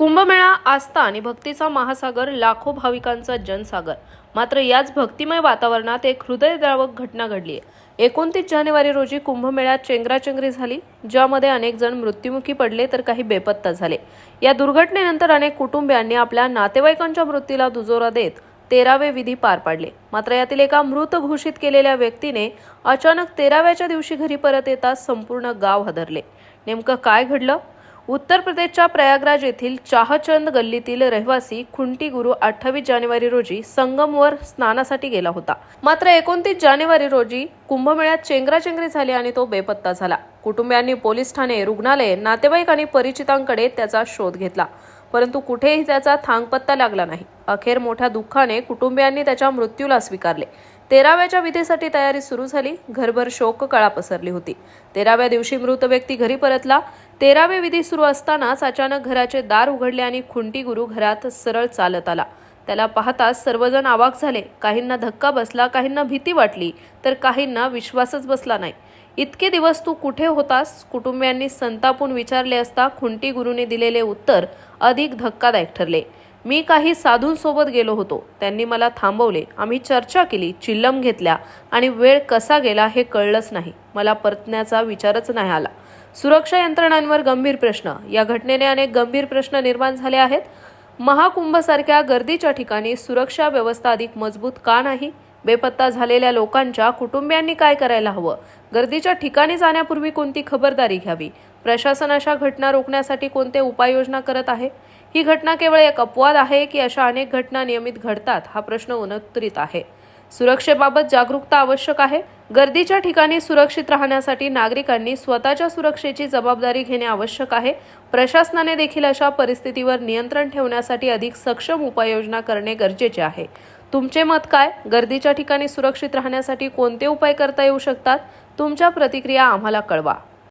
कुंभमेळा आस्था आणि भक्तीचा महासागर लाखो भाविकांचा जनसागर. मात्र याच भक्तिमय वातावरणात एक हृदयद्रावक घटना घडली आहे एकोणतीस जानेवारी रोजी कुंभमेळ्यात चेंगराचेंगरी झाली ज्यामध्ये अनेक जण मृत्युमुखी पडले तर काही बेपत्ता झाले. या दुर्घटनेनंतर अनेक कुटुंबियांनी आपल्या नातेवाईकांच्या मृत्यूला दुजोरा देत तेरावे विधी पार पाडले. मात्र यातील एका मृत घोषित केलेल्या व्यक्तीने अचानक तेराव्याच्या दिवशी घरी परत येताच संपूर्ण गाव हदरले. नेमकं काय घडलं? उत्तर प्रदेशच्या प्रयागराज येथील चाहचंद गल्लीतील रहिवासी खुंटी गुरु अठ्ठावीस जानेवारी रोजी संगमवर स्नानासाठी गेला होता. मात्र एकोणतीस जानेवारी रोजी कुंभमेळ्यात चेंगराचेंगरी झाली आणि तो बेपत्ता झाला. कुटुंबियांनी पोलीस ठाणे रुग्णालय नातेवाईक आणि परिचितांकडे त्याचा शोध घेतला. परंतु कुठेही त्याचा थांगपत्ता लागला नाही. अखेर मोठ्या दुःखाने कुटुंबियांनी त्याच्या मृत्यूला स्वीकारले. तेराव्याच्या विधीसाठी तयारी सुरू झाली. घरभर शोक कळा पसरली होती. तेराव्या दिवशी मृत व्यक्ती घरी परतला. तेरावे विधी सुरू असतानाच अचानक घराचे दार उघडले आणि खुंटी गुरु घरात सरळ चालत आला. त्याला पाहताच सर्वजण आवाक झाले. काहींना धक्का बसला काहींना भीती वाटली तर काहींना विश्वासच बसला नाही. इतके दिवस तू कुठे होतास? कुटुंबियांनी संतापून विचारले असता खुंटी गुरुने दिलेले उत्तर अधिक धक्कादायक ठरले. मी काही साधूंसोबत गेलो होतो. त्यांनी मला थांबवले. आम्ही चर्चा केली चिल्लम घेतल्या आणि वेळ कसा गेला हे कळलंच नाही. मला परतण्याचा विचारच नाही आला. सुरक्षा यंत्रणांवर गंभीर प्रश्न. या घटनेने अनेक गंभीर प्रश्न निर्माण झाले आहेत. महाकुंभसारख्या गर्दीच्या ठिकाणी सुरक्षा व्यवस्था अधिक मजबूत का नाही? बेपत्ता झालेल्या लोकांच्या कुटुंबियांनी काय करायला हवं? गर्दीच्या ठिकाणी जाण्यापूर्वी कोणती खबरदारी घ्यावी? प्रशासन अशा घटना रोखण्यासाठी कोणते उपाययोजना करत आहे? ही घटना केवळ एक अपवाद आहे की अशा अनेक घटना नियमित घडतात हा प्रश्न उन्नतरित आहे. सुरक्षेबाबत जागरूकता आवश्यक आहे. गर्दीच्या ठिकाणी सुरक्षित राहण्यासाठी नागरिकांनी स्वतःच्या सुरक्षेची जबाबदारी घेणे आवश्यक आहे. प्रशासनाने देखील अशा परिस्थितीवर नियंत्रण ठेवण्यासाठी अधिक सक्षम उपाययोजना करणे गरजेचे आहे. तुमचे मत काय? गर्दीच्या ठिकाणी सुरक्षित राहण्यासाठी कोणते उपाय करता येऊ शकतात? तुमच्या प्रतिक्रिया आम्हाला कळवा.